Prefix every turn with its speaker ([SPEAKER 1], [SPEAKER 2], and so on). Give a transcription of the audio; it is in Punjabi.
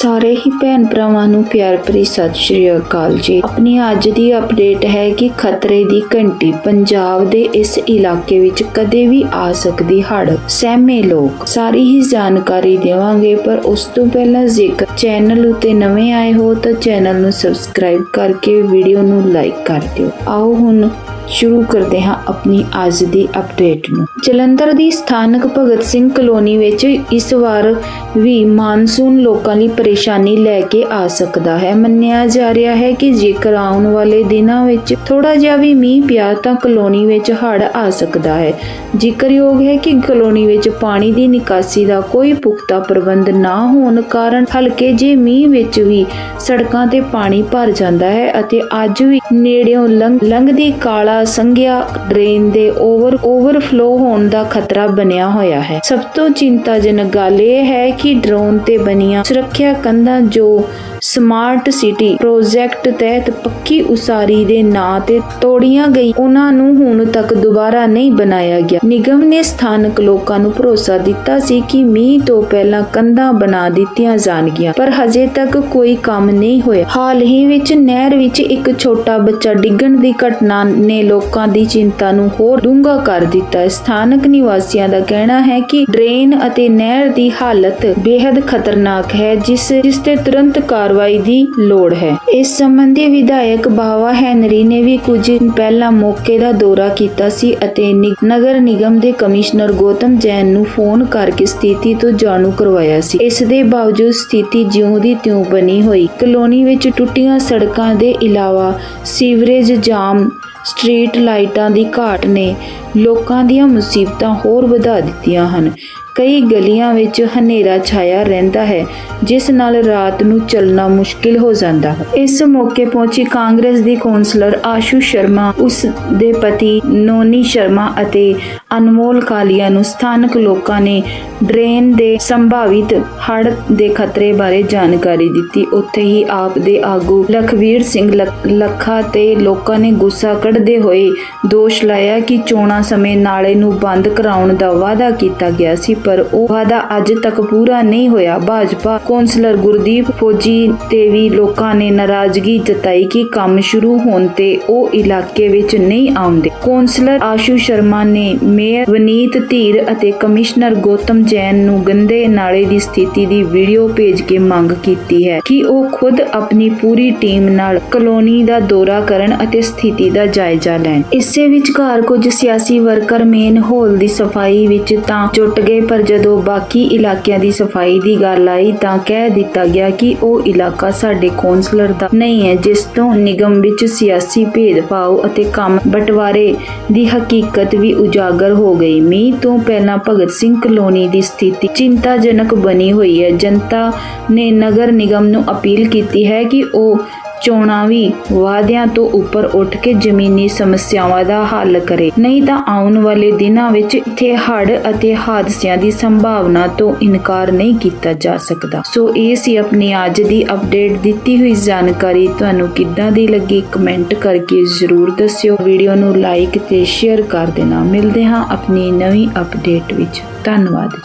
[SPEAKER 1] ਸਾਰੇ ਹੀ ਭੈਣ ਭਰਾਵਾਂ ਨੂੰ ਪਿਆਰ ਭਰੀ ਸਤਿ ਸ਼੍ਰੀ ਅਕਾਲ ਜੀ। ਆਪਣੀ ਅੱਜ ਦੀ ਅਪਡੇਟ ਹੈ ਕਿ ਖਤਰੇ ਦੀ ਘੰਟੀ ਪੰਜਾਬ ਦੇ ਇਸ ਇਲਾਕੇ ਵਿੱਚ ਕਦੇ ਵੀ ਆ ਸਕਦੀ ਹੜ ਸਹਿਮੇ ਲੋਕ, ਸਾਰੀ ਹੀ ਜਾਣਕਾਰੀ ਦੇਵਾਂਗੇ, ਪਰ ਉਸ ਤੋਂ ਪਹਿਲਾਂ ਜੇਕਰ ਚੈਨਲ ਉਤੇ ਨਵੇਂ ਆਏ ਹੋ ਤਾਂ ਚੈਨਲ ਨੂੰ ਸਬਸਕ੍ਰਾਈਬ ਕਰਕੇ ਵੀਡੀਓ ਨੂੰ ਲਾਈਕ ਕਰ ਦਿਓ। ਆਓ ਹੁਣ ਸ਼ੁਰੂ ਕਰਦੇ ਹਾਂ ਆਪਣੀ ਅੱਜ ਦੀ ਅਪਡੇਟ ਨੂੰ। ਜਲੰਧਰ ਦੀ ਸਥਾਨਕ ਭਗਤ ਸਿੰਘ ਕਲੋਨੀ ਵਿੱਚ ਇਸ ਵਾਰ ਵੀ ਮਾਨਸੂਨ ਲੋਕਾਂ ਲਈ ਪਰੇਸ਼ਾਨੀ ਲੈ ਕੇ ਆ ਸਕਦਾ ਹੈ। ਮੰਨਿਆ ਜਾ ਰਿਹਾ ਹੈ ਕਿ ਜੇਕਰ ਆਉਣ ਵਾਲੇ ਦਿਨਾਂ ਵਿੱਚ ਥੋੜਾ ਜਿਹਾ ਵੀ ਮੀਂਹ ਪਿਆ ਤਾਂ ਕਲੋਨੀ ਵਿੱਚ ਹੜ੍ਹ ਆ ਸਕਦਾ ਹੈ। ਜ਼ਿਕਰਯੋਗ ਹੈ ਕਿ ਕਲੋਨੀ ਵਿੱਚ ਪਾਣੀ ਦੀ ਨਿਕਾਸੀ ਦਾ ਕੋਈ ਪੁਖਤਾ ਪ੍ਰਬੰਧ ਨਾ ਹੋਣ ਕਾਰਨ ਹਲਕੇ ਜੇ ਮੀਂਹ ਵਿੱਚ ਵੀ ਸੜਕਾਂ ਤੇ ਪਾਣੀ ਭਰ ਜਾਂਦਾ ਹੈ ਅਤੇ ਅੱਜ ਵੀ ਨੇੜਿਓਂ ਲੰਘ ਲੰਘਦੀ ਕਾਲਾ ਸੰਘਿਆ ਡਰੇਨ ਦੇ ਓਵਰ, ਓਵਰਫਲੋ ਹੋਣ ਦਾ ਖਤਰਾ ਬਣਿਆ ਹੋਇਆ ਹੈ। ਸਭ ਤੋਂ ਚਿੰਤਾਜਨਕ ਗੱਲ ਇਹ ਹੈ ਕਿ ਡਰੋਨ ਤੇ ਬਣੀਆਂ ਸੁਰੱਖਿਆ ਕੰਧਾਂ ਜੋ ਸਮਾਰਟ ਸਿਟੀ ਪ੍ਰੋਜੈਕਟ ਤਹਿਤ ਪੱਕੀ ਉਸਾਰੀ ਦੇ ਨਾਂ ਤੇ ਤੋੜੀਆਂ ਗਈ ਉਹਨਾਂ ਨੂੰ ਹੁਣ ਤੱਕ ਦੁਬਾਰਾ ਨਹੀਂ ਬਣਾਇਆ ਗਿਆ। ਨਿਗਮ ਨੇ ਸਥਾਨਕ ਲੋਕਾਂ ਨੂੰ ਭਰੋਸਾ ਦਿੱਤਾ ਸੀ ਕਿ ਮੀਂਹ ਤੋਂ ਪਹਿਲਾਂ ਕੰਧਾਂ ਬਣਾ ਦਿੱਤੀਆਂ ਜਾਣਗੀਆਂ, ਪਰ ਹਜੇ ਤੱਕ ਕੋਈ ਕੰਮ ਨਹੀਂ ਹੋਇਆ। ਹਾਲ ਹੀ ਵਿੱਚ ਨਹਿਰ ਵਿੱਚ ਇੱਕ ਛੋਟਾ ਬੱਚਾ ਡਿੱਗਣ ਦੀ ਘਟਨਾ ਨੇ ਲੋਕਾਂ ਦੀ ਚਿੰਤਾ ਨੂੰ ਹੋਰ ਡੂੰਘਾ ਕਰ ਦਿੱਤਾ। ਸਥਾਨਕ ਨਿਵਾਸੀਆਂ ਦਾ ਕਹਿਣਾ ਹੈ ਕਿ ਡਰੇਨ ਅਤੇ ਨਹਿਰ ਦੀ ਹਾਲਤ ਬੇहद ਖਤਰਨਾਕ ਹੈ, ਜਿਸ ਜਿਸ ਤੇ ਤੁਰੰਤ ਕਾਰ ਕਾਰਵਾਈ ਦੀ ਲੋੜ ਹੈ। ਇਸ ਸੰਬੰਧੀ ਵਿਧਾਇਕ ਬਾਵਾ ਹੈਨਰੀ ਨੇ ਵੀ ਕੁਝ ਦਿਨ ਪਹਿਲਾਂ ਮੌਕੇ ਦਾ ਦੌਰਾ ਕੀਤਾ ਸੀ ਅਤੇ ਨਗਰ ਨਿਗਮ ਦੇ ਕਮਿਸ਼ਨਰ ਗੌਤਮ ਜੈਨ ਨੂੰ ਫੋਨ ਕਰਕੇ ਸਥਿਤੀ ਤੋਂ ਜਾਣੂ ਕਰਵਾਇਆ ਸੀ। ਇਸ ਦੇ ਬਾਵਜੂਦ ਸਥਿਤੀ ਜਿਉਂ ਦੀ ਤਿਉਂ ਬਣੀ ਹੋਈ। ਕਲੋਨੀ ਵਿੱਚ ਟੁੱਟੀਆਂ ਸੜਕਾਂ ਦੇ ਇਲਾਵਾ ਸੀਵਰੇਜ ਜਾਮ, ਸਟਰੀਟ ਲਾਈਟਾਂ ਦੀ ਘਾਟ ਨੇ ਲੋਕਾਂ ਦੀਆਂ ਮੁਸੀਬਤਾਂ ਹੋਰ ਵਧਾ ਦਿੱਤੀਆਂ ਹਨ। ਕਈ ਗਲੀਆਂ ਵਿੱਚ ਹਨੇਰਾ ਛਾਇਆ ਰਹਿੰਦਾ ਹੈ, ਜਿਸ ਨਾਲ ਰਾਤ ਨੂੰ ਚੱਲਣਾ ਮੁਸ਼ਕਿਲ ਹੋ ਜਾਂਦਾ ਹੈ। ਇਸ ਮੌਕੇ ਪਹੁੰਚੀ ਕਾਂਗਰਸ ਦੀ ਕੌਂਸਲਰ ਆਸ਼ੂ ਸ਼ਰਮਾ, ਉਸ ਦੇ ਪਤੀ ਨੋਨੀ ਸ਼ਰਮਾ ਅਤੇ ਅਨਮੋਲ ਕਾਲੀਆ ਨੂੰ ਸਥਾਨਕ ਲੋਕਾਂ ਨੇ ਡਰੇਨ ਦੇ ਸੰਭਾਵਿਤ ਹੜ੍ਹ ਦੇ ਖਤਰੇ ਬਾਰੇ ਜਾਣਕਾਰੀ ਦਿੱਤੀ। ਉੱਥੇ ਹੀ ਆਪ ਦੇ ਆਗੂ ਲਖਵੀਰ ਸਿੰਘ ਲੱਖ- ਲੱਖਾ ਤੇ ਲੋਕਾਂ ਨੇ ਗੁੱਸਾ ਕੱਢਦੇ ਹੋਏ ਦੋਸ਼ ਲਾਇਆ ਕਿ ਚੋਣਾਂ ਸਮੇਂ ਨਾਲੇ ਨੂੰ ਬੰਦ ਕਰਾਉਣ ਦਾ ਵਾਅਦਾ ਕੀਤਾ ਗਿਆ ਸੀ, ਪਰ ਉਹ ਵਾਅਦਾ ਅੱਜ ਤੱਕ ਪੂਰਾ ਨਹੀਂ ਹੋਇਆ। ਭਾਜਪਾ ਕੌਂਸਲਰ ਗੁਰਦੀਪ ਫੌਜੀ ਤੇ ਵੀ ਲੋਕਾਂ ਨੇ ਨਾਰਾਜ਼ਗੀ ਜਤਾਈ ਕਿ ਕੰਮ ਸ਼ੁਰੂ ਹੋਣ ਤੇ ਉਹ ਇਲਾਕੇ ਵਿੱਚ ਨਹੀਂ ਆਉਂਦੇ। ਕੌਂਸਲਰ ਆਸ਼ੂ ਸ਼ਰਮਾ ਨੇ ਮੇਅਰ ਵਨੀਤ ਧੀਰ ਅਤੇ ਕਮਿਸ਼ਨਰ ਗੌਤਮ ਜੈਨ ਨੂੰ ਗੰਦੇ ਨਾਲੇ ਦੀ ਸਥਿਤੀ ਦੀ ਵੀਡੀਓ ਭੇਜ ਕੇ ਮੰਗ ਕੀਤੀ ਹੈ ਕਿ ਉਹ ਖੁਦ ਆਪਣੀ ਪੂਰੀ ਟੀਮ ਨਾਲ ਕਲੋਨੀ ਦਾ ਦੌਰਾ ਕਰਨ ਅਤੇ ਸਥਿਤੀ ਦਾ ਜਾਇਜ਼ਾ ਲੈਣ। ਇਸੇ ਵਿਚਕਾਰ ਕੁਝ ਸਿਆਸੀ ਵਰਕਰ ਮੇਨ ਹਾਲ ਦੀ ਸਫ਼ਾਈ ਵਿੱਚ ਤਾਂ ਜੁਟ ਗਏ, ਪਰ ਜਦੋਂ ਬਾਕੀ ਇਲਾਕਿਆਂ ਦੀ ਸਫ਼ਾਈ ਦੀ ਗੱਲ ਆਈ ਤਾਂ ਕਹਿ ਦਿੱਤਾ ਗਿਆ ਕਿ ਉਹ ਇਲਾਕਾ ਸਾਡੇ ਕੌਂਸਲਰ ਦਾ ਨਹੀਂ ਹੈ, ਜਿਸ ਤੋਂ ਨਿਗਮ ਵਿੱਚ ਸਿਆਸੀ ਭੇਦਭਾਵ ਅਤੇ ਕੰਮ ਬਟਵਾਰੇ ਦੀ ਹਕੀਕਤ ਵੀ ਉਜਾਗਰ ਹੋ ਗਈ। ਮੀਂਹ ਤੋਂ ਪਹਿਲਾਂ ਭਗਤ ਸਿੰਘ ਕਲੋਨੀ ਦੀ ਸਥਿਤੀ ਚਿੰਤਾਜਨਕ ਬਣੀ ਹੋਈ ਹੈ। ਜਨਤਾ ਨੇ ਨਗਰ ਨਿਗਮ ਨੂੰ ਅਪੀਲ ਕੀਤੀ ਹੈ ਕਿ ਉਹ ਚੋਣਾਂ ਵੀ ਵਾਅਦਿਆਂ ਤੋਂ ਉੱਪਰ ਉੱਠ ਕੇ ਜ਼ਮੀਨੀ ਸਮੱਸਿਆਵਾਂ ਦਾ ਹੱਲ ਕਰੇ। ਨਹੀਂ ਤਾਂ ਆਉਣ ਵਾਲੇ ਦਿਨਾਂ ਵਿੱਚ ਇੱਥੇ ਹੜ੍ਹ ਅਤੇ ਹਾਦਸਿਆਂ ਦੀ ਸੰਭਾਵਨਾ ਤੋਂ ਇਨਕਾਰ ਨਹੀਂ ਕੀਤਾ ਜਾ ਸਕਦਾ। ਸੋ ਇਹ ਸੀ ਆਪਣੀ ਅੱਜ ਦੀ ਅਪਡੇਟ। ਦਿੱਤੀ ਹੋਈ ਜਾਣਕਾਰੀ ਤੁਹਾਨੂੰ ਕਿੱਦਾਂ ਦੀ ਲੱਗੀ ਕਮੈਂਟ ਕਰਕੇ ਜ਼ਰੂਰ ਦੱਸਿਓ। ਵੀਡੀਓ ਨੂੰ ਲਾਈਕ ਤੇ ਸ਼ੇਅਰ ਕਰ ਦੇਣਾ। ਮਿਲਦੇ ਹਾਂ ਆਪਣੀ ਨਵੀਂ ਅਪਡੇਟ ਵਿੱਚ। ਧੰਨਵਾਦ ਜੀ।